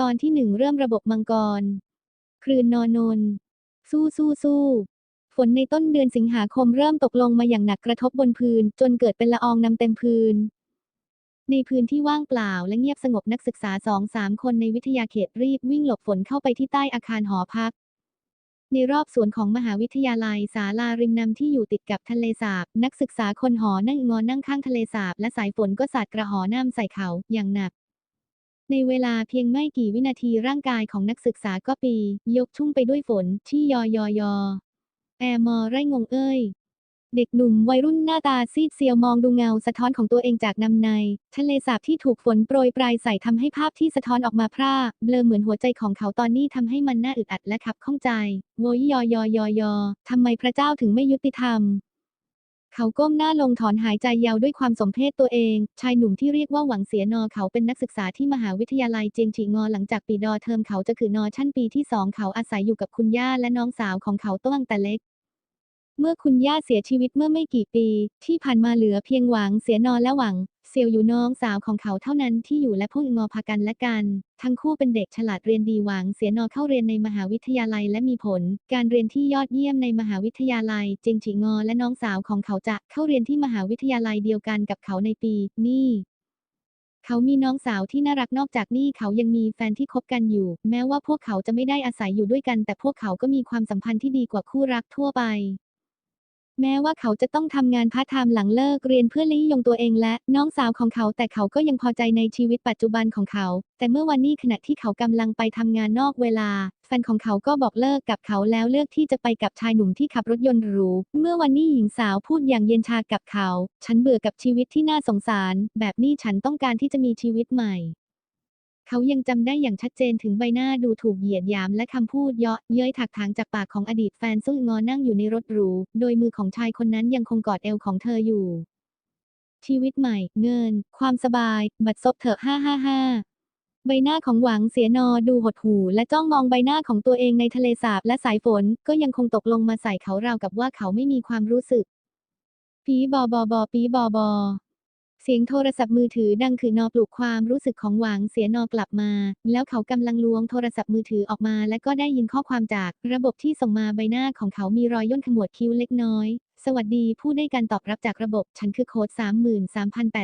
ตอนที่หนึ่งเริ่มระบบมังกรครืนนอนนสู้สู้สู้ฝนในต้นเดือนสิงหาคมเริ่มตกลงมาอย่างหนักกระทบบนพื้น จนเกิดเป็นละอองนำเต็มพื้น ในพื้นที่ว่างเปล่าและเงียบสงบนักศึกษาสองสามคนในวิทยาเขตรีบวิ่งหลบฝนเข้าไปที่ใต้อาคารหอพัก ในรอบสวนของมหาวิทยาลัยศาลาริมน้ำที่อยู่ติดกับทะเลสาบ นักศึกษาคนหอนั่งงอนั่งข้างทะเลสาบ และสายฝนก็สาดกระหอน้ำใส่เขาอย่างหนัก ในเวลาเพียงไม่กี่วินาทีร่างกายของนักศึกษาก็ปี ยกชุ่มไปด้วยฝนที่ยอยอยอแอมอไรงงเอ้ย เด็กหนุ่มวัยรุ่นหน้าตาซีดเซียวมองดูเงาสะท้อนของตัวเองจากนำใน ทะเลสาบที่ถูกฝนโปรยปลายใส่ทำให้ภาพที่สะท้อนออกมาพร่าเบลอเหมือนหัวใจของเขาตอนนี้ทำให้มันน่าอึดอัดและขับข้องใจ โวยยอยอยอยอทำไมพระเจ้าถึงไม่ยุติธรรม เขาก้มหน้าลงถอนหายใจยาวด้วยความสมเพชตัวเอง ชายหนุ่มที่เรียกว่าหวังเสียนอเขาเป็นนักศึกษาที่มหาวิทยาลัยเจียงฉีงอหลังจากปีดอเทอมเขาจะคือนอชั้นปีที่สองเขาอาศัยอยู่กับคุณย่าและน้องสาวของเขาตั้งแต่เล็ก เมื่อคุณย่าเสียชีวิตเมื่อไม่กี่ปี ที่ผ่านมาเหลือเพียงหวังเสียนอและหวัง เซียวอยู่น้องสาวของเขาเท่านั้นที่อยู่และพูดงอพากันและกัน ทั้งคู่เป็นเด็กฉลาดเรียนดีหวังเสียนอเข้าเรียนในมหาวิทยาลัยและมีผล การเรียนที่ยอดเยี่ยมในมหาวิทยาลัยเจงฉีงอและน้องสาวของเขาจะเข้าเรียนที่มหาวิทยาลัยเดียวกันกับเขาในปีนี้เขามีน้องสาวที่น่ารักนอกจากนี้เขายังมีแฟนที่คบกันอยู่ แม้ว่าพวกเขาจะไม่ได้อาศัยอยู่ด้วยกัน แต่พวกเขาก็มีความสัมพันธ์ที่ดีกว่าคู่รักทั่วไป แม้ว่าเขาจะต้องทำงานพาร์ทไทม์หลังเลิกเรียนเพื่อลี้ยงตัวเองและน้องสาวของเขาแต่เขาก็ยังพอใจในชีวิตปัจจุบันของเขา แต่เมื่อวันนี้ขณะที่เขากำลังไปทำงานนอกเวลา แฟนของเขาก็บอกเลิกกับเขาแล้วเลือกที่จะไปกับชายหนุ่มที่ขับรถยนต์หรู เมื่อวันนี้หญิงสาวพูดอย่างเย็นชากับเขา ฉันเบื่อกับชีวิตที่น่าสงสาร แบบนี้ฉันต้องการที่จะมีชีวิตใหม่ เขายังจำได้อย่างชัดเจนถึงใบหน้าดูถูกเหยียดหยามและคำพูดเยาะเย้ยถักถางจากปากของอดีตแฟนซุยงงอนั่งอยู่ในรถหรู โดยมือของชายคนนั้นยังคงกอดเอวของเธออยู่ ชีวิตใหม่ เงิน ความสบาย บัดซบเถอะห้าห้าห้าใบหน้าของหวังเสียนอดูหดหู่และจ้องมองใบหน้าของตัวเองในทะเลสาบและสายฝนก็ยังคงตกลงมาใส่เขาราวกับว่าเขาไม่มีความรู้สึกปีบอบอบอปีบอบอ เสียงโทรศัพท์มือถือดังคือนอปลุกความรู้สึกของหวังเสียนอกลับมา แล้วเขากำลังล้วงโทรศัพท์มือถือออกมา และก็ได้ยินข้อความจากระบบที่ส่งมาใบหน้าของเขามีรอยย่นขมวดคิ้วเล็กน้อย สวัสดีผู้ได้การตอบรับจากระบบ ฉันคือโค้ด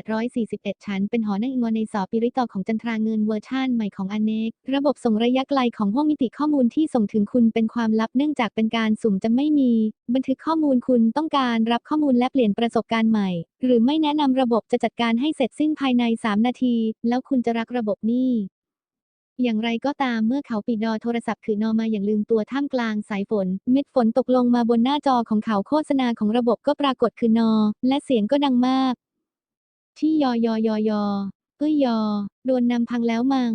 33,841 ฉันเป็นหอนักงอนในสอปิริตอของจันทราเงินเวอร์ชันใหม่ของอเนก ระบบส่งระยะไกลของห้องมิติข้อมูลที่ส่งถึงคุณเป็นความลับเนื่องจากเป็นการสุ่มจะไม่มี บันทึกข้อมูลคุณต้องการรับข้อมูลและเปลี่ยนประสบการณ์ใหม่ หรือไม่แนะนำระบบจะจัดการให้เสร็จสิ้นภายใน 3 นาที แล้วคุณจะรักระบบนี้ อย่างไรก็ตามเมื่อเขาปิดดอโทรศัพท์คือนอมาอย่างลืมตัวท่ามกลางสายฝน เม็ดฝนตกลงมาบนหน้าจอของเขาโฆษณาของระบบก็ปรากฏคือนอ และเสียงก็ดังมาก ที่ยอยอยอยอเอ้ยยอ โดนนำพังแล้วมัง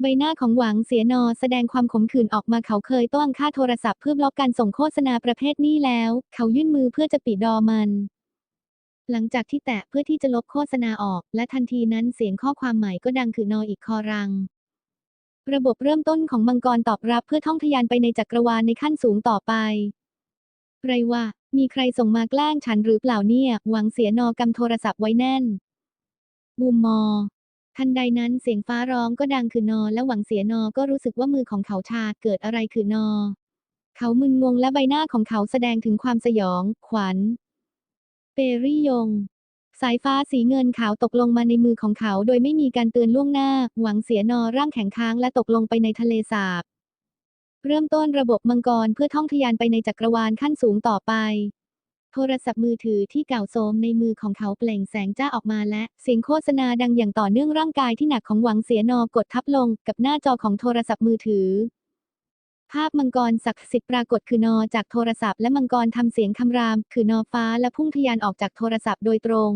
ใบหน้าของหวังเสียนอแสดงความขมขื่นออกมาเขาเคยต้องค่าโทรศัพท์เพื่อบล็อกการส่งโฆษณาประเภทนี้แล้ว เขายื่นมือเพื่อจะปิดดอมัน หลังจากที่แตะเพื่อที่จะลบโฆษณาออก และทันทีนั้นเสียงข้อความใหม่ก็ดังคือนออีกคอรัง ระบบเริ่มต้นของมังกรตอบรับเพื่อท่องทยานไปในจักรวาลในขั้นสูงต่อไป ไรวะ มีใครส่งมาแกล้งฉันหรือเปล่าเนี่ย หวังเสียนอกำโทรศัพท์ไว้แน่น บูมมอ ทันใดนั้นเสียงฟ้าร้องก็ดังคือนอ และหวังเสียนอก็รู้สึกว่ามือของเขาชาเกิดอะไรคือนอ เขามึนงงและใบหน้าของเขาแสดงถึงความสยอง ขวัญ เปรี่ยง สายฟ้าสีเงินขาวตกลงมาในมือของเขาโดยไม่มีการเตือนล่วงหน้า หวังเสียนอร่างแข็งค้างและตกลงไปในทะเลสาบ เริ่มต้นระบบมังกรเพื่อท่องทยานไปในจักรวาลขั้นสูงต่อไป โทรศัพท์มือถือที่เก่าโทรมในมือของเขาเปล่งแสงจ้าออกมาและเสียงโฆษณาดังอย่างต่อเนื่องร่างกายที่หนักของหวังเสียนอกดทับลงกับหน้าจอของโทรศัพท์มือถือ ภาพมังกรศักดิ์สิทธิ์ปรากฏคือนอจากโทรศัพท์และมังกรทำเสียงคำราม คือนอฟ้าและพุ่งทะยานออกจากโทรศัพท์โดยตรง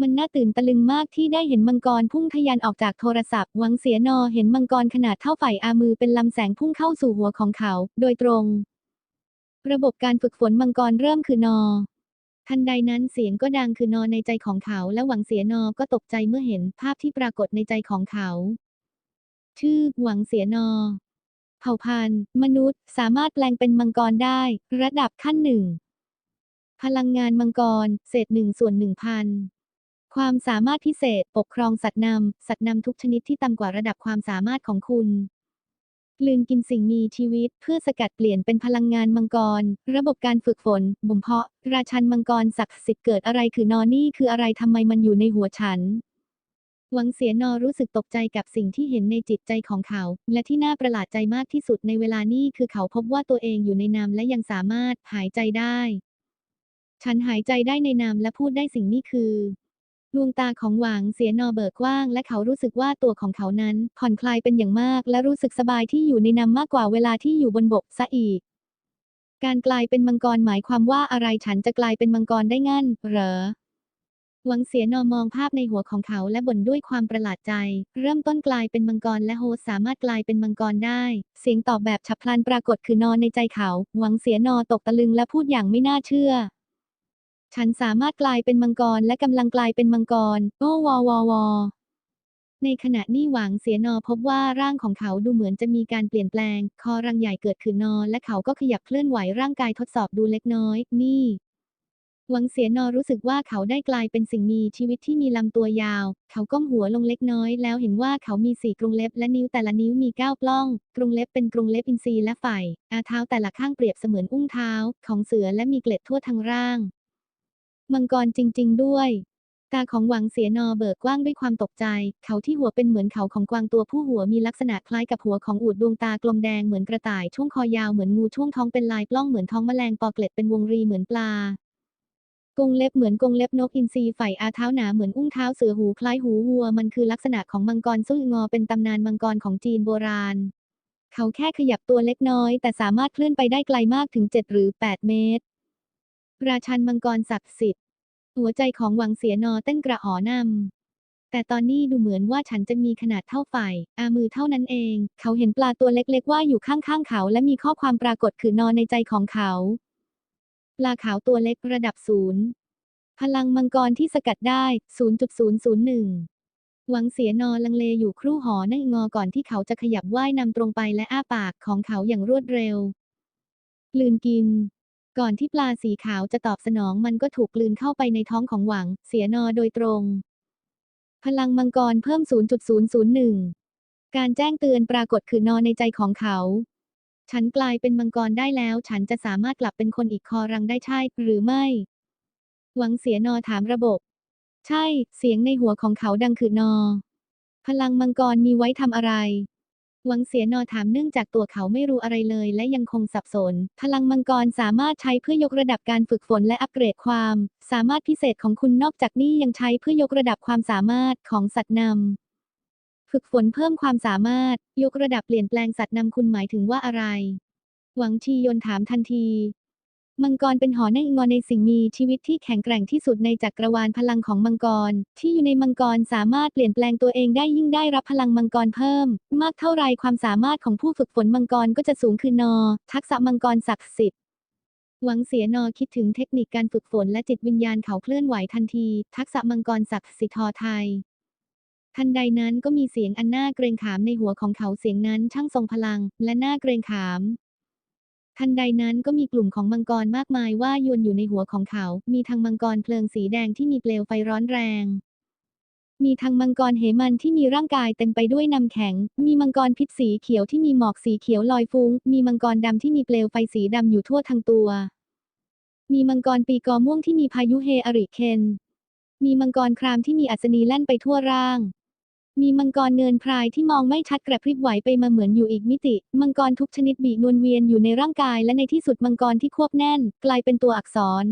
มันน่าตื่นตะลึงมากที่ได้เห็นมังกรพุ่งทะยานออกจากโทรศัพท์หวังเสียนอเห็นมังกรขนาดเท่าฝ่ายอามือเป็นลำแสงพุ่งเข้าสู่หัวของเขา โดยตรง ระบบการฝึกฝนมังกรเริ่มคือนอ ทันใดนั้นเสียงก็ดังคือนอในใจของเขา และหวังเสียนอก็ตกใจเมื่อเห็นภาพที่ปรากฏในใจของเขา ชื่อหวังเสียนอ ผ่าพันธุ์ มนุษย์ สามารถแปลงเป็นมังกรได้ ระดับขั้นหนึ่ง พลังงานมังกร เศษหนึ่งส่วนหนึ่งพันความสามารถพิเศษ ปกครองสัตว์นำ สัตว์นำทุกชนิดที่ต่ำกว่าระดับความสามารถของคุณกลืนกินสิ่งมีชีวิตเพื่อสกัดเปลี่ยนเป็นพลังงานมังกร ระบบการฝึกฝน บ่มเพาะ ราชันมังกรศักดิ์สิทธิ์เกิดอะไรคือนอนี่คืออะไรทำไมมันอยู่ในหัวฉัน หวังเสียนอรู้สึกตกใจกับสิ่งที่เห็นในจิตใจของเขา และที่น่าประหลาดใจมากที่สุดในเวลานี้คือเขาพบว่าตัวเองอยู่ในน้ำและยังสามารถหายใจได้ ฉันหายใจได้ในน้ำและพูดได้สิ่งนี้คือดวงตาของหวางเสียนอเบิกกว้าง และเขารู้สึกว่าตัวของเขานั้น ผ่อนคลายเป็นอย่างมาก และรู้สึกสบายที่อยู่ในน้ำมากกว่าเวลาที่อยู่บนบกซะอีก การกลายเป็นมังกรหมายความว่าอะไรฉันจะกลายเป็นมังกรได้งั้น เหรอ หวังเสียนอมองภาพในหัวของเขาและบ่นด้วยความประหลาดใจ เริ่มต้นกลายเป็นมังกรและโฮสสามารถกลายเป็นมังกรได้ เสียงตอบแบบฉับพลันปรากฏคือนอนในใจเขา หวังเสียนอตกตะลึงและพูดอย่างไม่น่าเชื่อ ฉันสามารถกลายเป็นมังกรและกำลังกลายเป็นมังกร โอ้วอวอวอในขณะนี้หวังเสียนอพบว่าร่างของเขาดูเหมือนจะมีการเปลี่ยนแปลง คอรังใหญ่เกิดขึ้นนอและเขาก็ขยับเคลื่อนไหวร่างกายทดสอบดูเล็กน้อย นี่ หวังเสียนอรู้สึกว่าเขาได้กลายเป็นสิ่งมีชีวิตที่มีลำตัวยาว เขาก้มหัวลงเล็กน้อยแล้วเห็นว่าเขามีสี่กรงเล็บและนิ้วแต่ละนิ้วมีเก้าปล้อง กรงเล็บเป็นกรงเล็บอินทรีและไฟอาเท้าแต่ละข้างเปรียบเสมือนอุ้งเท้า ของเสือและมีเกล็ดทั่วทั้งร่าง มังกรจริง ๆ ด้วยตาของหวังเสียนอเบิกกว้างด้วยความตกใจ เขาที่หัวเป็นเหมือนเขาของกวางตัวผู้หัวมีลักษณะคล้ายกับหัวของอูฐดวงตากลมแดงเหมือนกระต่ายช่วงคอยาวเหมือนงูช่วงท้องเป็นลายปล้องเหมือนท้องแมลงปอเกล็ดเป็นวงรีเหมือนปลา กรงเล็บเหมือนกรงเล็บนกอินทรีไฝ่อาเท้าหนาเหมือนอุ้งเท้าเสือหูคล้ายหูวัว มันคือลักษณะของมังกรสู้งอเป็นตำนานมังกรของจีนโบราณ เขาแค่ขยับตัวเล็กน้อย แต่สามารถเคลื่อนไปได้ไกลมากถึง 7 หรือ 8 เมตร ราชันมังกรศักดิ์สิทธิ์หัวใจของหวังเสียนอเต้นกระหอนำแต่ตอนนี้ดูเหมือนว่าฉันจะมีขนาดเท่าฝ่ายอามือเท่านั้นเอง เขาเห็นปลาตัวเล็กๆว่ายอยู่ข้างๆเขา และมีข้อความปรากฏคือนอนในใจของเขา ปลาขาวตัวเล็กระดับศูนย์พลังมังกรที่สกัดได้ 0.001 หวังเสียนอลังเลอยู่ครู่หอนั่งงอก่อนที่เขาจะขยับว่ายนำตรงไปและอ้าปากของเขาอย่างรวดเร็ว กลืนกิน ก่อนที่ปลาสีขาวจะตอบสนองมันก็ถูกกลืนเข้าไปในท้องของหวังเสียนอโดยตรง พลังมังกรเพิ่ม 0.001 การแจ้งเตือนปรากฏคือนอในใจของเขา ฉันกลายเป็นมังกรได้แล้ว ฉันจะสามารถกลับเป็นคนอีกคอรังได้ใช่หรือไม่ หวังเสียนอถามระบบ ใช่ เสียงในหัวของเขาดังคือนอ พลังมังกรมีไว้ทำอะไร หวังเสียนอถามเนื่องจากตัวเขาไม่รู้อะไรเลย และยังคงสับสน พลังมังกรสามารถใช้เพื่อยกระดับการฝึกฝนและอัปเกรดความ สามารถพิเศษของคุณนอกจากนี้ยังใช้เพื่อยกระดับความสามารถของสัตว์นำ ฝึกฝนเพิ่มความสามารถ ยกระดับเปลี่ยนแปลงสัตว์นำคุณหมายถึงว่าอะไร หวังชียนถามทันที มังกรเป็นหอในงอในสิ่งมีชีวิตที่แข็งแกร่งที่สุดในจักรวาลพลังของมังกร ที่อยู่ในมังกรสามารถเปลี่ยนแปลงตัวเองได้ยิ่งได้รับพลังมังกรเพิ่ม มากเท่าไรความสามารถของผู้ฝึกฝนมังกรก็จะสูงขึ้นนอ ทักษะมังกรศักดิ์สิทธิ์หวังเสียนอคิดถึงเทคนิคการฝึกฝนและจิตวิญญาณเขาเคลื่อนไหวทันที ทักษะมังกรศักดิ์สิทธิ์ทอไทย ทันใดนั้นก็มีเสียงอันน่าเกรงขามในหัวของเขาเสียงนั้นช่างทรงพลัง และน่าเกรงขาม ทันใดนั้นก็มีกลุ่มของมังกรมากมายว่ายวนอยู่ในหัวของเขา มีทั้งมังกรเพลิงสีแดงที่มีเปลวไฟร้อนแรง มีทั้งมังกรเหมันที่มีร่างกายเต็มไปด้วยน้ำแข็ง มีมังกรพิษสีเขียวที่มีหมอกสีเขียวลอยฟุ้ง มีมังกรดำที่มีเปลวไฟสีดำอยู่ทั่วทั้งตัว มีมังกรปีกอม่วงที่มีพายุเฮอริเคนมีมังกรครามที่มีอัศนีแล่นไปทั่วร่าง มีมังกรเนินพรายที่มองไม่ชัดกระพริบไหวไปมาเหมือนอยู่อีกมิติ มังกรทุกชนิดบีนวลเวียนอยู่ในร่างกายและในที่สุดมังกรที่ควบแน่น กลายเป็นตัวอักษร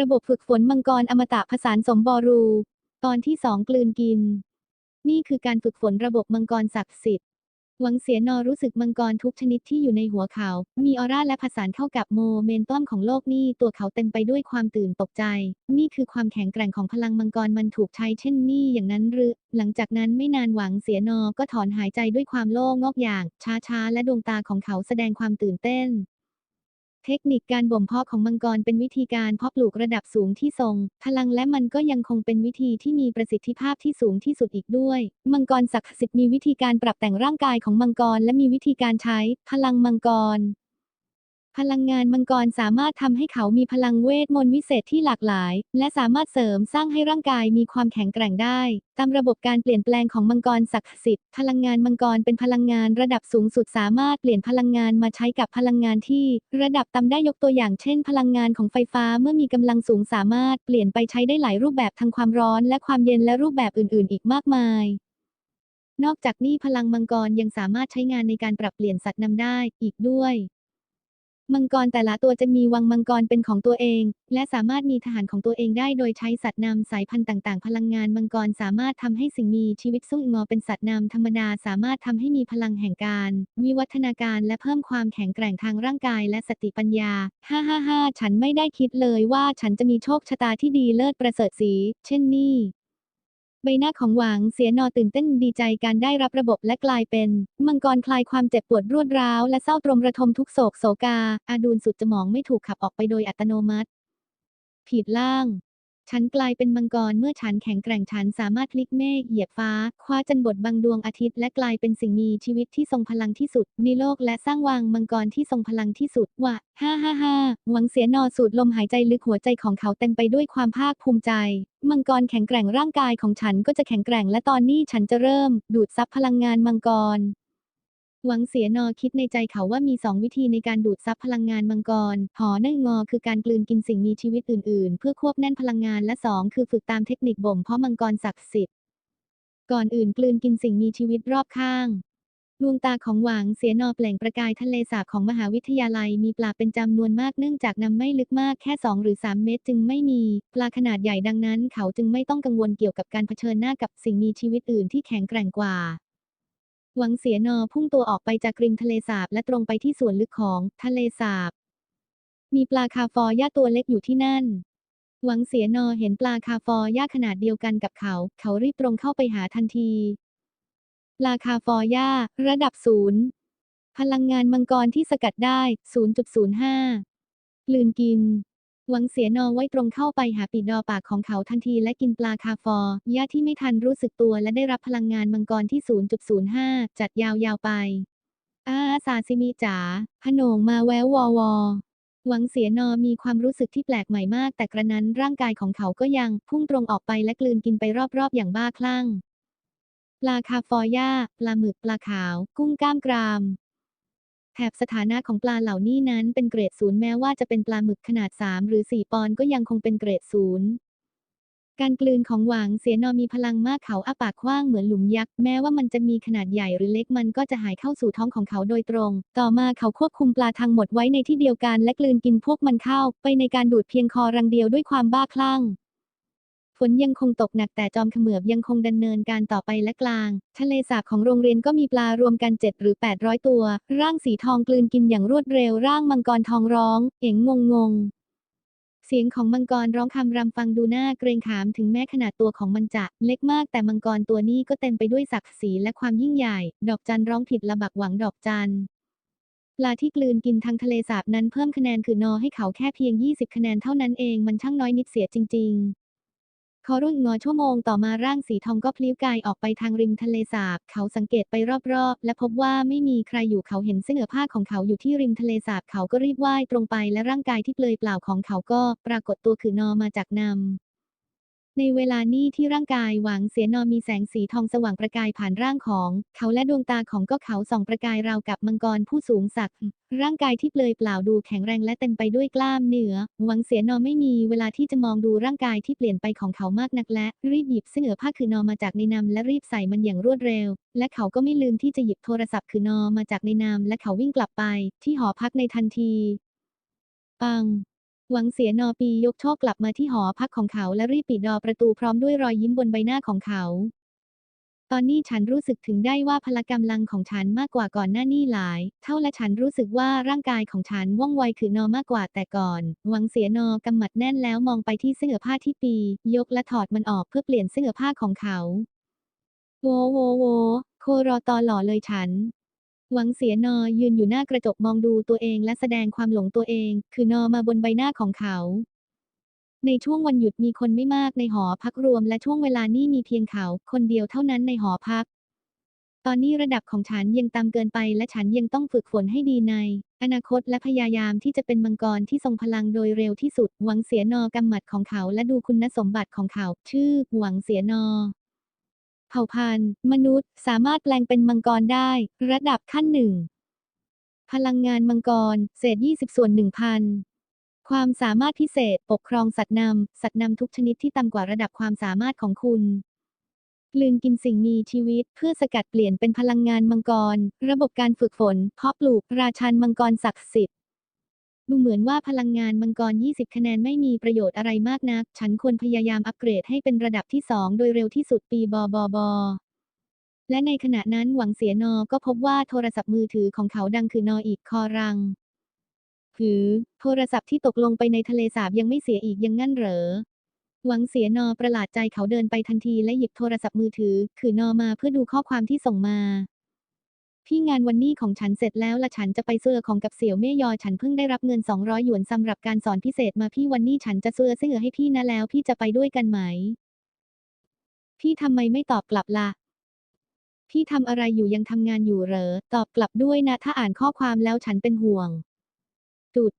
ระบบฝึกฝนมังกรอมตะผสานสมบรู ตอนที่สองกลืนกิน นี่คือการฝึกฝนระบบมังกรศักดิ์สิทธิ์ หวังเสียนอรู้สึกมังกรทุกชนิดที่อยู่ในหัวเขา มีออร่าและผสานเข้ากับโมเมนตัมของโลกนี่ตัวเขาเต็มไปด้วยความตื่นตกใจ นี่คือความแข็งแกร่งของพลังมังกรมันถูกใช้เช่นนี่อย่างนั้นหรือ หลังจากนั้นไม่นานหวังเสียนอก็ถอนหายใจด้วยความโล่งงอกอย่าง ช้าๆ และดวงตาของเขาแสดงความตื่นเต้น เทคนิคการบ่มเพาะของมังกรเป็นวิธีการเพาะปลูกระดับสูงที่ทรง พลังและมันก็ยังคงเป็นวิธีที่มีประสิทธิภาพที่สูงที่สุดอีกด้วย มังกรศักดิ์สิทธิ์มีวิธีการปรับแต่งร่างกายของมังกรและมีวิธีการใช้ พลังมังกร พลังงานมังกรสามารถทำให้เขามีพลังเวทมนต์วิเศษที่หลากหลาย และสามารถเสริมสร้างให้ร่างกายมีความแข็งแกร่งได้ ตามระบบการเปลี่ยนแปลงของมังกรศักดิ์สิทธิ์พลังงานมังกรเป็นพลังงานระดับสูงสุดสามารถเปลี่ยนพลังงานมาใช้กับพลังงานที่ ระดับต่ำได้ยกตัวอย่างเช่น พลังงานของไฟฟ้าเมื่อมีกำลังสูงสามารถเปลี่ยนไปใช้ได้หลายรูปแบบทั้งความร้อนและความเย็นและรูปแบบอื่น ๆ อีกมากมาย นอกจากนี้พลังมังกรยังสามารถใช้งานในการปรับเปลี่ยนสัตว์นำได้อีกด้วย มังกรแต่ละตัวจะมีวังมังกรเป็นของตัวเอง และสามารถมีทหารของตัวเองได้โดยใช้สัตว์นำสายพันธุ์ต่าง ๆ พลังงานมังกรสามารถทำให้สิ่งมีชีวิตสู้งงอเป็นสัตว์นำธรรมดาสามารถทำให้มีพลังแห่งการ วิวัฒนาการและเพิ่มความแข็งแกร่งทางร่างกายและสติปัญญาฮ่าฮ่าฮ่าฉันไม่ได้คิดเลยว่าฉันจะมีโชคชะตาที่ดีเลิศประเสริฐสี เช่นนี้ ใบหน้าของหวางเสียนอตื่นเต้นดีใจการได้รับระบบและกลายเป็น มังกรคลายความเจ็บปวดรวดร้าวและเศร้าตรมระทมทุกโศกโศกา อาดูลสุดจะมองไม่ถูกขับออกไปโดยอัตโนมัติ ผิดล่าง ฉันกลายเป็นมังกรเมื่อฉันแข็งแกร่งฉันสามารถพลิกเมฆเหยียบฟ้า คว้าจันบดบังดวงอาทิตย์และกลายเป็นสิ่งมีชีวิตที่ทรงพลังที่สุดในโลกและสร้างวางมังกรที่ทรงพลังที่สุดว่าฮ่าฮ่าฮ่าหวังเสียนอสูดลมหายใจลึกหัวใจของเขาเต็มไปด้วยความภาคภูมิใจ มังกรแข็งแกร่งร่างกายของฉันก็จะแข็งแกร่งและตอนนี้ฉันจะเริ่ม ดูดซับพลังงานมังกร หวังเสียนอคิดในใจเขาว่ามีสองวิธีในการดูดซับพลังงานมังกร หอนึ่งงอคือการกลืนกินสิ่งมีชีวิตอื่นๆ เพื่อควบแน่นพลังงานและสองคือฝึกตามเทคนิคบ่มเพาะมังกรศักดิ์สิทธิ์ ก่อนอื่นกลืนกินสิ่งมีชีวิตรอบข้างดวงตาของหวางเสียนอเปล่งประกายทะเลสาบของมหาวิทยาลัยมีปลาเป็นจำนวนมากเนื่องจากน้ำไม่ลึกมากแค่ 2 หรือ 3 เมตร จึงไม่มี ปลาขนาดใหญ่ดังนั้น เขาจึงไม่ต้องกังวลเกี่ยวกับการเผชิญหน้ากับสิ่งมีชีวิตอื่นที่แข็งแกร่งกว่า หวังเสียนอพุ่งตัวออกไปจากริมทะเลสาบและตรงไปที่ส่วนลึกของทะเลสาบ มีปลาคาฟอย่าตัวเล็กอยู่ที่นั่น หวังเสียนอเห็นปลาคาฟอย่าขนาดเดียวกันกับเขา เขารีบตรงเข้าไปหาทันที ปลาคาฟอย่าระดับศูนย์พลังงานมังกรที่สกัดได้ 0.05กลืนกิน หวังเสียนอไว้ตรงเข้าไปหาปีดอปากของเขาทันทีและกินปลาคาฟอร์ย่าที่ไม่ทันรู้สึกตัวและได้รับพลังงานมังกรที่ 0.05 จัดยาวๆไป อาซาซิมิจ๋าพนงมาแวววอวอหวังเสียนอมีความรู้สึกที่แปลกใหม่มาก แต่กระนั้นร่างกายของเขาก็ยังพุ่งตรงออกไปและกลืนกินไปรอบๆ อย่างบ้าคลั่ง ปลาคาฟอย่าปลาหมึกปลาขาว กุ้งก้ามกราม แถบสถานะของปลาเหล่านี้นั้นเป็นเกรดศูนย์แม้ว่าจะเป็นปลาหมึกขนาด 3 หรือ 4 ปอนก็ยังคงเป็นเกรดศูนย์การกลืนของหวางเสียนอมีพลังมากเขาอ้าปากกว้างเหมือนหลุมยักษ์แม้ว่ามันจะมีขนาดใหญ่หรือเล็กมันก็จะหายเข้าสู่ท้องของเขาโดยตรง ต่อมาเขาควบคุมปลาทั้งหมดไว้ในที่เดียวกันและกลืนกินพวกมันเข้า ไปในการดูดเพียงคอรังเดียวด้วยความบ้าคลั่ง ฝนยังคงตกหนักแต่จอมเขมือบยังคงดำเนินการต่อไปและกลาง ทะเลสาบของโรงเรียนก็มีปลารวมกัน 7 หรือ 800 ตัว ร่างสีทองกลืนกินอย่างรวดเร็วร่างมังกรทองร้อง เอ๋งงงงงเสียงของมังกรร้องคำรำฟังดูน่าเกรงขามถึงแม้ขนาดตัวของมันจะเล็กมากแต่มังกรตัวนี้ก็เต็มไปด้วยศักดิ์ศรีและความยิ่งใหญ่ ดอกจันร้องผิดระบักหวังดอกจันปลาที่กลืนกินทางทะเลสาบนั้นเพิ่มคะแนนคือนอให้เขาแค่เพียง 20 คะแนนเท่านั้นเองมันช่างน้อยนิดเสียจริง ๆขอรุ่งงอชั่วโมงต่อมาร่างสีทองก็พลิ้วกายออกไปทางริมทะเลสาบ เขาสังเกตไปรอบๆ และพบว่าไม่มีใครอยู่เขาเห็นเสื้อผ้าของเขาอยู่ที่ริมทะเลสาบ เขาก็รีบว่ายตรงไปและร่างกายที่เปลือยเปล่าของเขาก็ปรากฏตัวคือนอมาจากน้ำ ในเวลานี้ที่ร่างกายหวังเสียนอมีแสงสีทองสว่างประกายผ่านร่างของ เขาและดวงตาของก็เขาส่องประกายราวกับมังกรผู้สูงศักดิ์ร่างกายที่เปลือยเปล่าดูแข็งแรงและเต็มไปด้วยกล้ามเนื้อหวังเสียนอไม่มีเวลาที่จะมองดูร่างกายที่เปลี่ยนไปของเขามากนักและรีบหยิบเสื้อผ้าคือนอมาจากในนำและรีบใส่มันอย่างรวดเร็ว และเขาก็ไม่ลืมที่จะหยิบโทรศัพท์คือนอมาจากในนามและเขาวิ่งกลับไป ที่หอพักในทันที ปัง หวังเสียนอปียกโชคกลับมาที่หอพักของเขาและรีบปิดดอประตูพร้อมด้วยรอยยิ้มบนใบหน้าของเขา ตอนนี้ฉันรู้สึกถึงได้ว่าพละกำลังของฉันมากกว่าก่อนหน้านี้หลาย เท่าและฉันรู้สึกว่าร่างกายของฉันว่องไวคือนอมากกว่าแต่ก่อน หวังเสียนอกำหมัดแน่นแล้วมองไปที่เสื้อผ้าที่ปี ยกและถอดมันออกเพื่อเปลี่ยนเสื้อผ้าของเขา โวโวโวโครอตอหล่อเลยฉัน หวังเสียนอยืนอยู่หน้ากระจกมองดูตัวเองและแสดงความหลงตัวเอง คือนอมาบนใบหน้าของเขา ในช่วงวันหยุดมีคนไม่มากในหอพักรวม และช่วงเวลานี้มีเพียงเขา คนเดียวเท่านั้นในหอพัก ตอนนี้ระดับของฉันยังต่ำเกินไป และฉันยังต้องฝึกฝนให้ดีใน อนาคตและพยายามที่จะเป็นมังกรที่ทรงพลังโดยเร็วที่สุด หวังเสียนอกำหมัดของเขาและดูคุณสมบัติของเขา ชื่อ หวังเสียนอ เผ่าพันธุ์ มนุษย์สามารถแปลงเป็นมังกรได้ ระดับขั้นหนึ่ง พลังงานมังกร เศษ 20 ส่วน 1,000 ความสามารถพิเศษ ปกครองสัตว์นำ สัตว์นำทุกชนิดที่ต่ำกว่าระดับความสามารถของคุณกลืนกินสิ่งมีชีวิต เพื่อสกัดเปลี่ยนเป็นพลังงานมังกร ระบบการฝึกฝน เพาะปลูก ราชันมังกรศักดิ์สิทธิ์ ดูเหมือนว่าพลังงานมังกร 20 คะแนนไม่มีประโยชน์อะไรมากนัก ฉันควรพยายามอัปเกรดให้เป็นระดับที่ 2 โดยเร็วที่สุดปีบอบอบอและในขณะนั้นหวังเสียนอก็พบว่าโทรศัพท์มือถือของเขาดังคือนออีกคอรัง หือ โทรศัพท์ที่ตกลงไปในทะเลสาบยังไม่เสียอีกยังงั้นเหรอ หวังเสียนอประหลาดใจเขาเดินไปทันทีและหยิบโทรศัพท์มือถือ คือนอมาเพื่อดูข้อความที่ส่งมา พี่งานวันนี้ของฉันเสร็จแล้วละฉันจะไปเสื้อของกับเสี่ยวเม่ยอฉันเพิ่งได้รับเงิน 200 หยวนสำหรับการสอนพิเศษมาพี่วันนี้ฉันจะเสื้อเสื้อให้พี่นะแล้ว พี่จะไปด้วยกันไหม พี่ทำไมไม่ตอบกลับล่ะพี่ทำอะไรอยู่ยังทำงานอยู่เหรอ ตอบกลับด้วยนะ ถ้าอ่านข้อความแล้วฉันเป็นห่วง จุด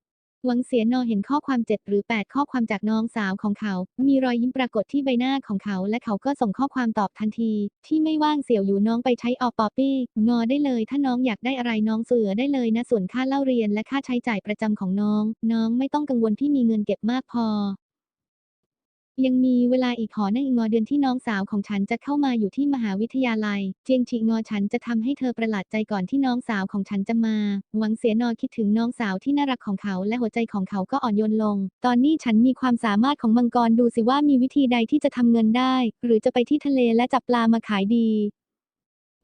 หวังเสียนอเห็นข้อความเจ็ดหรือ8ข้อความจากน้องสาวของเขา มีรอยยิ้มปรากฏที่ใบหน้าของเขา และเขาก็ส่งข้อความตอบทันที ที่ไม่ว่างเสี่ยวอยู่น้องไปใช้ออปอปี้ งอได้เลย ถ้าน้องอยากได้อะไรน้องเสือได้เลยนะส่วนค่าเล่าเรียนและค่าใช้จ่ายประจำของน้อง น้องไม่ต้องกังวลพี่มีเงินเก็บมากพอ ยังมีเวลาอีกหอหนึ่งงอเดือนที่น้องสาวของฉันจะเข้ามาอยู่ที่มหาวิทยาลัย เจียงฉีงอฉันจะทำให้เธอประหลาดใจก่อนที่น้องสาวของฉันจะมา หวังเสียนอคิดถึงน้องสาวที่น่ารักของเขา และหัวใจของเขาก็อ่อนโยนลง ตอนนี้ฉันมีความสามารถของมังกรดูสิว่ามีวิธีใดที่จะทำเงินได้ หรือจะไปที่ทะเลและจับปลามาขายดี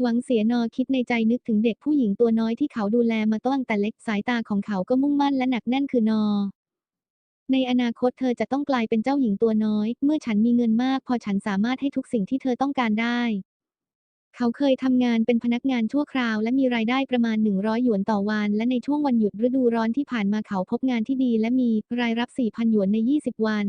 หวังเสียนอคิดในใจนึกถึงเด็กผู้หญิงตัวน้อยที่เขาดูแลมาตั้งแต่เล็กสายตาของเขาก็มุ่งมั่นและหนักแน่นคือนอ ในอนาคตเธอจะต้องกลายเป็นเจ้าหญิงตัวน้อย เมื่อฉันมีเงินมาก พอฉันสามารถให้ทุกสิ่งที่เธอต้องการได้ เขาเคยทำงานเป็นพนักงานชั่วคราว และมีรายได้ประมาณ 100 หยวนต่อวัน และในช่วงวันหยุดฤดูร้อนที่ผ่านมาเขาพบงานที่ดี และมีรายรับ 4,000 หยวนใน 20 วัน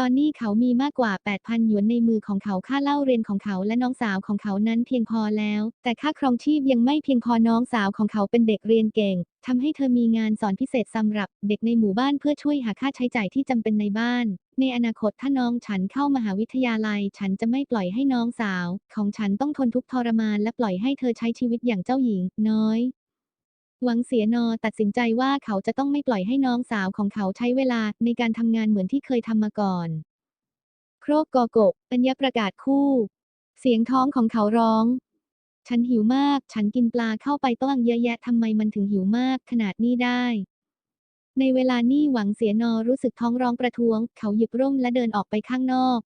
ตอนนี้เขามีมากกว่า 8,000 หยวนในมือของเขา ค่าเล่าเรียนของเขาและน้องสาวของเขานั้นเพียงพอแล้ว แต่ค่าครองชีพยังไม่เพียงพอน้องสาวของเขาเป็นเด็กเรียนเก่งทำให้เธอมีงานสอนพิเศษสำหรับเด็กในหมู่บ้านเพื่อช่วยหาค่าใช้จ่ายที่จำเป็นในบ้าน ในอนาคตถ้าน้องฉันเข้ามหาวิทยาลัย ฉันจะไม่ปล่อยให้น้องสาว ของฉันต้องทนทุกข์ทรมานและปล่อยให้เธอใช้ชีวิตอย่างเจ้าหญิง น้อย หวังเสียนอตัดสินใจว่าเขาจะต้องไม่ปล่อยให้น้องสาวของเขาใช้เวลาในการทำงานเหมือนที่เคยทำมาก่อน โครกกอกะปัญญาประกาศคู่ เสียงท้องของเขาร้อง ฉันหิวมาก ฉันกินปลาเข้าไปต้องเยอะแยะทำไมมันถึงหิวมากขนาดนี้ได้ ในเวลานี้หวังเสียนอรู้สึกท้องร้องประท้วง เขาหยิบร่มและเดินออกไปข้างนอก